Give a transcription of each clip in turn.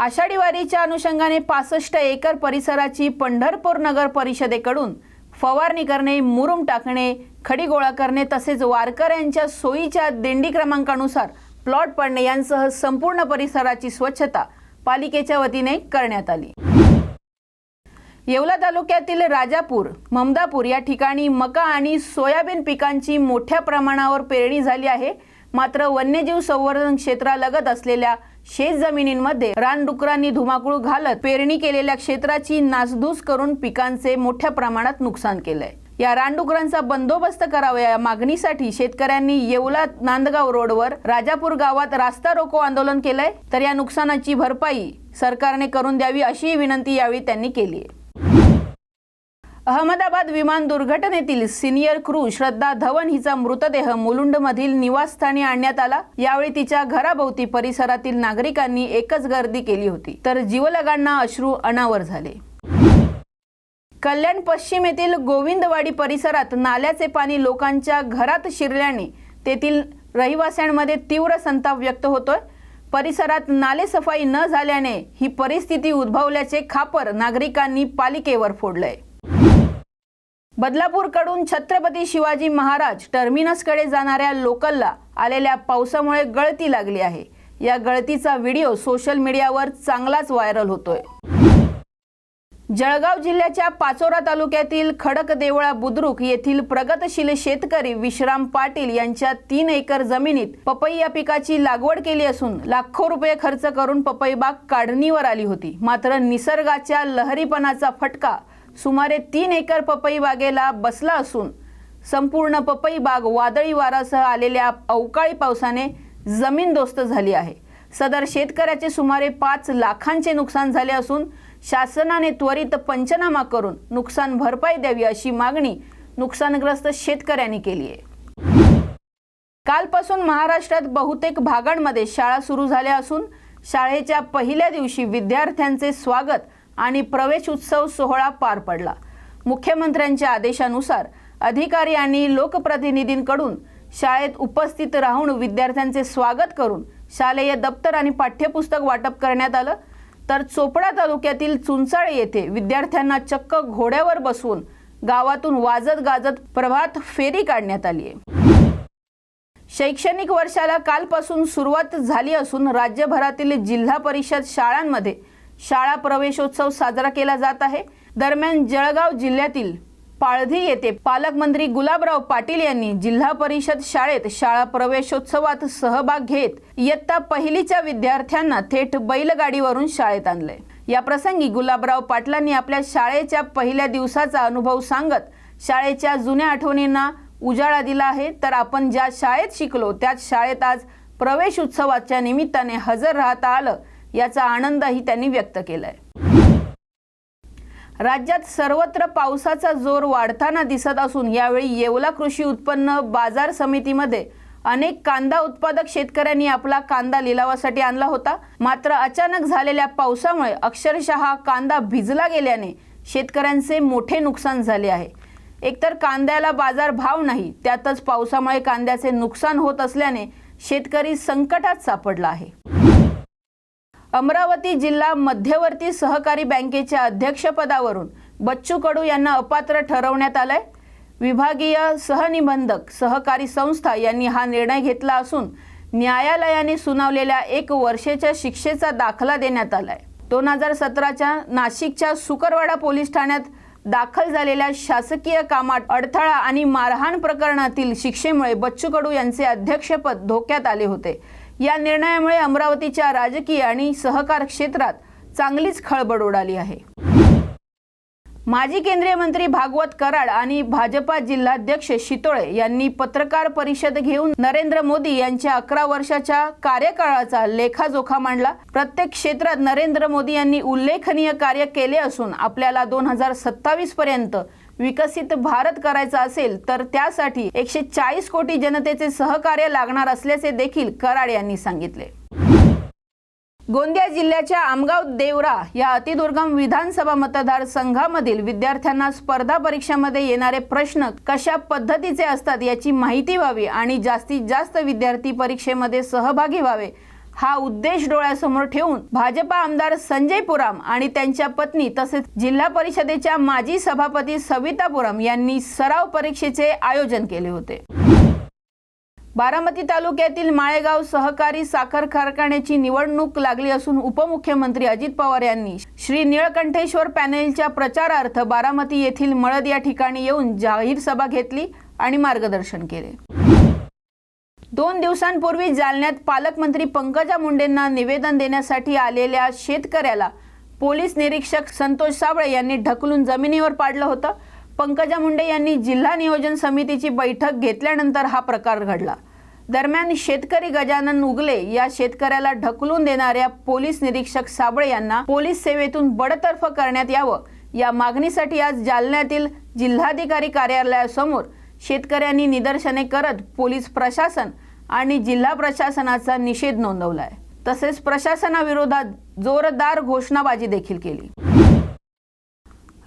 आषाढी वारीच्या अनुषंगाने पासष्ट एकर परिसराची पंढरपूर नगर परिषदेकडून फवारणी करणे मुरुम टाकणे खडी गोळा करणे तसेच वारकऱ्यांच्या सोयीच्या दिंडी क्रमांकानुसार प्लॉट पडणे यांसह संपूर्ण परिसराची स्वच्छता पालिकेच्या वतीने करण्यात आली. येवला तालुक्यातील राजापूर ममदापूर या ठिकाणी मका आणि सोयाबीन पिकांची मोठ्या प्रमाणावर पेरणी झाली आहे. मात्र वन्यजीव संवर्धन क्षेत्रालगत असलेल्या शेत जमिनींमध्ये रानडुकरांनी धुमाकूळ घालत पेरणी केलेल्या क्षेत्राची नासधूस करून पिकांचे मोठ्या प्रमाणात नुकसान केलंय. या रानडुकरांचा बंदोबस्त करावा या मागणीसाठी शेतकऱ्यांनी येवला नांदगाव रोडवर राजापूर गावात रास्ता रोको आंदोलन केलंय. तर या नुकसानाची भरपाई सरकारने करून द्यावी अशी विनंती यावेळी त्यांनी केली आहे. अहमदाबाद विमान दुर्घटनेतील सिनियर क्रू श्रद्धा धवन हिचा मृतदेह मुलुंडमधील निवासस्थानी आणण्यात आला. यावेळी तिच्या घराभोवती परिसरातील नागरिकांनी एकच गर्दी केली होती. तर जीवलगांना अश्रू अनावर झाले. कल्याण पश्चिम येथील गोविंदवाडी परिसरात नाल्याचे पाणी लोकांच्या घरात शिरल्याने तेथील रहिवाशांमध्ये तीव्र संताप व्यक्त होतोय. परिसरात नाले सफाई न झाल्याने ही परिस्थिती उद्भवल्याचे खापर नागरिकांनी पालिकेवर फोडलंय. बदलापूरकडून छत्रपती शिवाजी महाराज टर्मिनसकडे जाणाऱ्या लोकलला आलेल्या पावसामुळे गळती लागली आहे. या गळतीचा व्हिडिओ सोशल मीडियावर चांगलाच व्हायरल होतोय. जळगाव जिल्ह्याच्या पाचोरा तालुक्यातील खडकदेवळा बुद्रुक येथील प्रगतशील शेतकरी विश्राम पाटील यांच्या तीन एकर जमिनीत पपई या पिकाची लागवड केली असून लाखो रुपये खर्च करून पपई बाग काढणीवर आली होती. मात्र निसर्गाच्या लहरीपणाचा फटका सुमारे तीन एकर पपई बागेला बसला असून संपूर्ण पपई बाग वादळी वारासह आलेल्या अवकाळी पावसाने जमीनदोस्त झाली आहे. सदर शेतकऱ्याचे सुमारे पाच लाखांचे नुकसान झाले असून शासनाने त्वरित पंचनामा करून नुकसान भरपाई द्यावी अशी मागणी नुकसानग्रस्त शेतकऱ्यांनी केली आहे. कालपासून महाराष्ट्रात बहुतेक भागांमध्ये शाळा सुरू झाल्या असून शाळेच्या पहिल्या दिवशी विद्यार्थ्यांचे स्वागत आणि प्रवेश उत्सव सोहळा पार पडला. मुख्यमंत्र्यांच्या आदेशानुसार अधिकारी आणि लोकप्रतिनिधींकडून शाळेत उपस्थित राहून विद्यार्थ्यांचे स्वागत करून शालेय दप्तर आणि पाठ्यपुस्तक वाटप करण्यात आलं. तर चोपडा तालुक्यातील चुंचाळे येथे विद्यार्थ्यांना चक्क घोड्यावर बसवून गावातून वाजत गाजत प्रभात फेरी काढण्यात आली आहे. शैक्षणिक वर्षाला कालपासून सुरुवात झाली असून राज्यभरातील जिल्हा परिषद शाळांमध्ये शाळा प्रवेशोत्सव साजरा केला जात आहे. दरम्यान जळगाव जिल्ह्यातील पाळधी येथे पालकमंत्री गुलाबराव पाटील यांनी जिल्हा परिषद शाळेत शाळा प्रवेशोत्सवात सहभाग घेत इयत्ता पहिलीच्या विद्यार्थ्यांना थेट बैलगाडीवरून शाळेत आणले. या प्रसंगी गुलाबराव पाटलांनी आपल्या शाळेच्या पहिल्या दिवसाचा अनुभव सांगत शाळेच्या जुन्या आठवणींना उजाळा दिला आहे. तर आपण ज्या शाळेत शिकलो त्याच शाळेत आज प्रवेश उत्सवाच्या निमित्ताने हजर राहता आलं. याचा आनंदही त्यांनी व्यक्त केलाय. राज्यात सर्वत्र पावसाचा जोर वाढताना दिसत असून यावेळी येवला कृषी उत्पन्न बाजार समितीमध्ये अनेक कांदा उत्पादक शेतकऱ्यांनी आपला कांदा लिलावासाठी आणला होता. मात्र अचानक झालेल्या पावसामुळे अक्षरशः कांदा भिजला गेल्याने शेतकऱ्यांचे मोठे नुकसान झाले आहे. एकतर कांद्याला बाजार भाव नाही त्यातच पावसामुळे कांद्याचे नुकसान होत असल्याने शेतकरी संकटात सापडला आहे. अमरावती जिल्हा मध्यवर्ती सहकारी बँकेच्या अध्यक्षपदावरून बच्चू कडू यांना अपात्र ठरवण्यात आलंय. विभागीय सहनिबंधक सहकारी संस्था यांनी हा निर्णय घेतला असून न्यायालयाने सुनावलेल्या एक वर्षाच्या शिक्षेचा दाखला देण्यात आलाय. दोन हजार सतराच्या नाशिकच्या सुकरवाडा पोलीस ठाण्यात दाखल झालेल्या शासकीय कामात अडथळा आणि मारहाण प्रकरणातील शिक्षेमुळे बच्चू कडू यांचे अध्यक्षपद धोक्यात आले होते. या निर्णयामुळे अमरावतीच्या राजकीय आणि सहकार क्षेत्रात चांगलीच खळबळ उडाली आहे. माजी केंद्रीय मंत्री भागवत कराड आणि भाजपा जिल्हाध्यक्ष शितोळे यांनी पत्रकार परिषद घेऊन नरेंद्र मोदी यांच्या अकरा वर्षाच्या कार्यकाळाचा लेखाजोखा मांडला. प्रत्येक क्षेत्रात नरेंद्र मोदी यांनी उल्लेखनीय कार्य केले असून आपल्याला दोन हजार सत्तावीस पर्यंत विकसित भारत करायचा असेल तर त्यासाठी एकशे चाळीस कोटी जनतेचे सहकार्य लागणार असल्याचे देखील कराड यांनी सांगितले. गोंदिया जिल्ह्याच्या आमगाव देवरा या अतिदुर्गम विधानसभा मतदारसंघामधील विद्यार्थ्यांना स्पर्धा परीक्षामध्ये येणारे प्रश्न कशा पद्धतीचे असतात याची माहिती व्हावी आणि जास्तीत जास्त विद्यार्थी परीक्षेमध्ये सहभागी व्हावे हा उद्देश डोळ्यासमोर ठेवून भाजपा आमदार संजय पुराम आणि त्यांच्या पत्नी तसेच जिल्हा परिषदेच्या माजी सभापती सविता पुराम यांनी सराव परीक्षेचे आयोजन केले होते. बारामती तालुक्यातील माळेगाव सहकारी साखर कारखान्याची निवडणूक लागली असून उपमुख्यमंत्री अजित पवार यांनी श्री निळकंठेश्वर पॅनेलच्या प्रचारार्थ बारामती येथील मळद या ठिकाणी येऊन जाहीर सभा घेतली आणि मार्गदर्शन केले. दोन दिवसांपूर्वी जालन्यात पालकमंत्री पंकजा मुंडेंना निवेदन देण्यासाठी आलेल्या शेतकऱ्याला पोलीस निरीक्षक संतोष साबळे यांनी ढकलून जमिनीवर पाडलं होतं. पंकजा मुंडे यांनी जिल्हा नियोजन समितीची बैठक घेतल्यानंतर हा प्रकार घडला. दरम्यान शेतकरी गजानन उगले या शेतकऱ्याला ढकलून देणाऱ्या पोलीस निरीक्षक साबळे यांना पोलीस सेवेतून बडतर्फ करण्यात यावं. या मागणीसाठी आज जालन्यातील जिल्हाधिकारी कार्यालयासमोर शेतकऱ्यांनी निदर्शने करत पोलीस प्रशासन आणि जिल्हा प्रशासनाचा निषेध नोंदवलाय. तसेच प्रशासनाविरोधात जोरदार घोषणाबाजी देखील केली.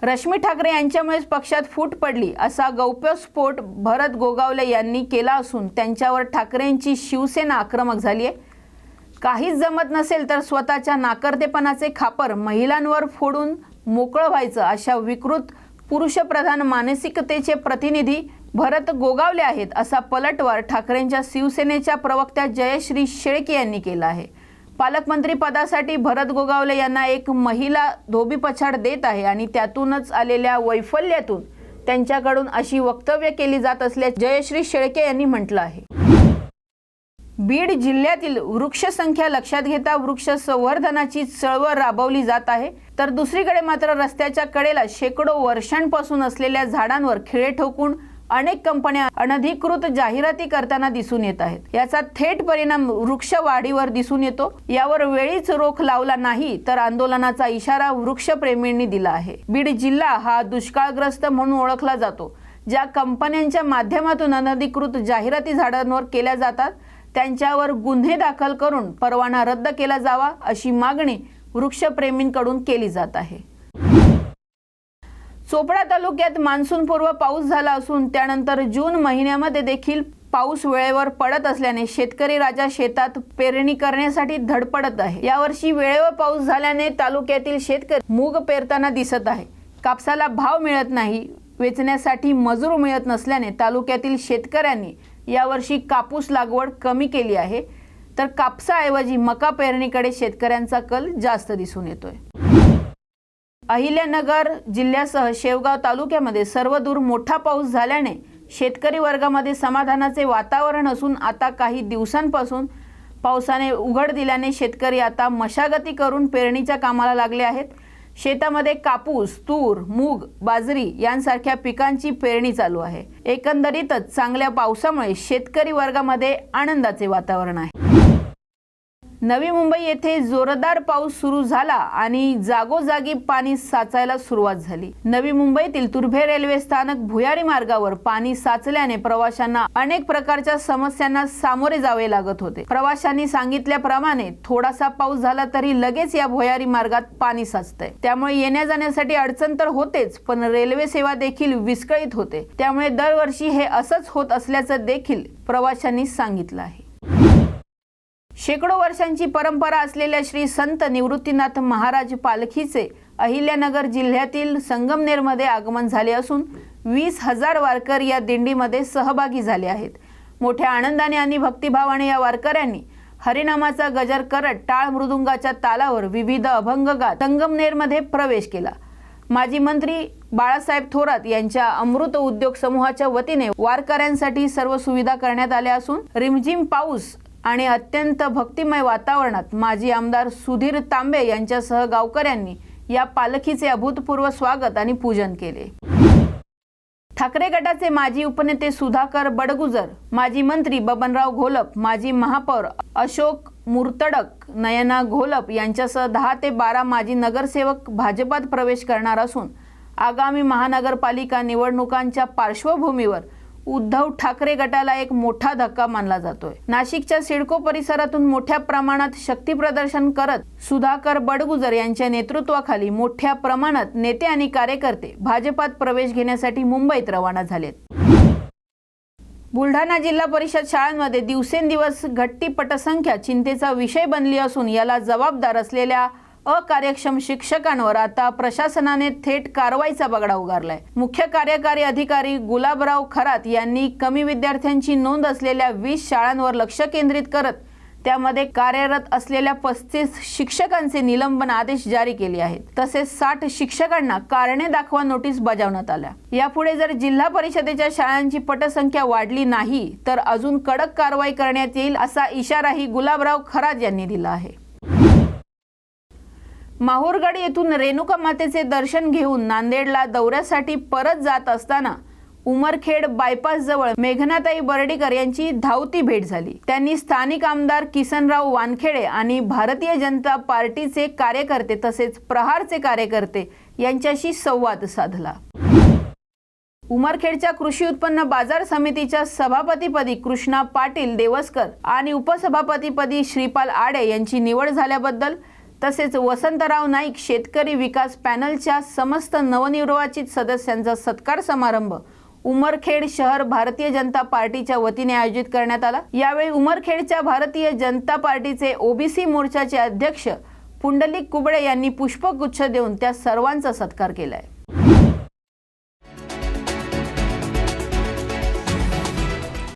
रश्मी ठाकरे यांच्यामुळेच पक्षात फूट पडली असा गौप्यस्फोट भरत गोगावले यांनी केला असून त्यांच्यावर ठाकरेंची शिवसेना आक्रमक झाली आहे काहीच जमत नसेल तर स्वतःच्या नाकर्तेपणाचे खापर महिलांवर फोडून मोकळं व्हायचं अशा विकृत पुरुषप्रधान मानसिकतेचे प्रतिनिधी भरत गोगावले आहेत असा पलटवार ठाकरेंच्या शिवसेनेच्या प्रवक्त्या जयश्री शेळके यांनी केला आहे. पालकमंत्री पदासाठी भरत गोगावले यांना एक महिला धोबीपछाड देत आहे आणि त्यातूनच आलेल्या वैफल्यातून त्यांच्याकडून अशी वक्तव्य केली जात असल्याचे जयश्री शेळके यांनी म्हटलं आहे. बीड जिल्ह्यातील वृक्ष संख्या लक्षात घेता वृक्ष संवर्धनाची चळवळ राबवली जात आहे. तर दुसरीकडे मात्र रस्त्याच्या कडेला शेकडो वर्षांपासून असलेल्या झाडांवर खिळे ठोकून अनेक कंपन्या अनधिकृत जाहिराती करताना दिसून येत आहेत. याचा थेट परिणाम वृक्ष वाढीवर दिसून येतो. यावर वेळीच रोख लावला नाही तर आंदोलनाचा इशारा वृक्षप्रेमींनी दिला आहे. बीड जिल्हा हा दुष्काळग्रस्त म्हणून ओळखला जातो. ज्या कंपन्यांच्या माध्यमातून अनधिकृत जाहिराती झाडांवर केल्या जातात त्यांच्यावर गुन्हे दाखल करून परवाना रद्द केला जावा अशी मागणी वृक्षप्रेमींकडून केली जात आहे. चोपडा तालुक्यात मान्सूनपूर्व पाऊस झाला असून त्यानंतर जून महिन्यामध्ये देखील पाऊस वेळेवर पडत असल्याने शेतकरी राजा शेतात पेरणी करण्यासाठी धडपडत आहे. यावर्षी वेळेवर पाऊस झाल्याने तालुक्यातील शेतकरी मूग पेरताना दिसत आहे. कापसाला भाव मिळत नाही वेचण्यासाठी मजूर मिळत नसल्याने तालुक्यातील शेतकऱ्यांनी यावर्षी कापूस लागवड कमी केली आहे. तर कापसाऐवजी मका पेरणीकडे शेतकऱ्यांचा कल जास्त दिसून येतोय. अहिल्यानगर जिल्ह्यासह शेवगाव तालुक्यामध्ये सर्वदूर मोठा पाऊस झाल्याने शेतकरी वर्गामध्ये समाधानाचे वातावरण असून आता काही दिवसांपासून पावसाने उघड दिल्याने शेतकरी आता मशागती करून पेरणीच्या कामाला लागले आहेत. शेतामध्ये कापूस तूर मूग बाजरी यांसारख्या पिकांची पेरणी चालू आहे. एकंदरीतच चांगल्या पावसामुळे शेतकरी वर्गामध्ये आनंदाचे वातावरण आहे. नवी मुंबई येथे जोरदार पाऊस सुरू झाला आणि जागोजागी पाणी साचायला सुरुवात झाली. नवी मुंबईतील तुर्भे रेल्वे स्थानक भुयारी मार्गावर पाणी साचल्याने प्रवाशांना अनेक प्रकारच्या समस्यांना सामोरे जावे लागत होते. प्रवाशांनी सांगितल्याप्रमाणे थोडासा पाऊस झाला तरी लगेच या भुयारी मार्गात पाणी साचतंय. त्यामुळे येण्या जाण्यासाठी अडचण तर होतेच पण रेल्वे सेवा देखील विस्कळीत होते. त्यामुळे दरवर्षी हे असंच होत असल्याचं देखील प्रवाशांनी सांगितलं आहे. शेकडो वर्षांची परंपरा असलेल्या श्री संत निवृत्तीनाथ महाराज पालखीचे अहिल्यानगर जिल्ह्यातील संगमनेरमध्ये आगमन झाले असून वीस हजार वारकरी या दिंडीमध्ये सहभागी झाले आहेत. मोठ्या आनंदाने आणि भक्तिभावाने या वारकऱ्यांनी हरिनामाचा गजर करत टाळ मृदुंगाच्या तालावर विविध अभंग गात संगमनेरमध्ये प्रवेश केला. माजी मंत्री बाळासाहेब थोरात यांच्या अमृत उद्योग समूहाच्या वतीने वारकऱ्यांसाठी सर्व सुविधा करण्यात आल्या असून रिमझिम पाऊस आणि अत्यंत भक्तिमय वातावरणात माजी आमदार सुधीर तांबे यांच्यासह गावकऱ्यांनी या पालखीचे अभूतपूर्व स्वागत आणि पूजन केले. ठाकरे गटाचे माजी उपनेते सुधाकर बडगुजर माजी मंत्री बबनराव घोलप माजी महापौर अशोक मुर्तडक नयना घोलप यांच्यासह दहा ते बारा माजी नगरसेवक भाजपात प्रवेश करणार असून आगामी महानगरपालिका निवडणुकांच्या पार्श्वभूमीवर उद्धव ठाकरे गटाला एक मोठा धक्का मानला जातोय. नाशिकच्या सिडको परिसरातून मोठ्या प्रमाणात शक्ती प्रदर्शन करत सुधाकर बडगुजर यांच्या नेतृत्वाखाली मोठ्या प्रमाणात नेते आणि कार्यकर्ते भाजपात प्रवेश घेण्यासाठी मुंबईत रवाना झालेत. बुलढाणा जिल्हा परिषद शाळांमध्ये दिवसेंदिवस घटती पटसंख्या चिंतेचा विषय बनली असून याला जबाबदार असलेल्या अकार्यक्षम शिक्षकांवर आता प्रशासनाने थेट कारवाईचा बगडा उगारलाय. मुख्य कार्यकारी अधिकारी गुलाबराव खरात यांनी कमी विद्यार्थ्यांची नोंद असलेल्या वीस शाळांवर लक्ष केंद्रित करत त्यामध्ये कार्यरत असलेल्या पस्तीस शिक्षकांचे निलंबन आदेश जारी केले आहेत. तसेच साठ शिक्षकांना कारणे दाखवा नोटीस बजावण्यात आल्या. यापुढे जर जिल्हा परिषदेच्या शाळांची पटसंख्या वाढली नाही तर अजून कडक कारवाई करण्यात येईल असा इशाराही गुलाबराव खरात यांनी दिला आहे. माहूरगड येथून रेणुका मातेचे दर्शन घेऊन नांदेडला दौऱ्यासाठी परत जात असताना उमरखेड बायपासजवळ मेघनाताई बर्डीकर यांची धावती भेट झाली. त्यांनी स्थानिक आमदार किसनराव वानखेडे आणि भारतीय जनता पार्टीचे कार्यकर्ते तसेच प्रहारचे कार्यकर्ते यांच्याशी संवाद साधला. उमरखेडच्या कृषी उत्पन्न बाजार समितीच्या सभापतीपदी कृष्णा पाटील देवस्कर आणि उपसभापतीपदी श्रीपाल आडे यांची निवड झाल्याबद्दल तसेच वसंतराव नाईक शेतकरी विकास पॅनलच्या समस्त नवनिर्वाचित सदस्यांचा सत्कार समारंभ उमरखेड शहर भारतीय जनता पार्टीच्या वतीने आयोजित करण्यात आला. यावेळी उमरखेडच्या भारतीय जनता पार्टीचे ओबीसी मोर्चाचे अध्यक्ष पुंडलिक कुबळे यांनी पुष्पगुच्छ देऊन त्या सर्वांचा सत्कार केलाय.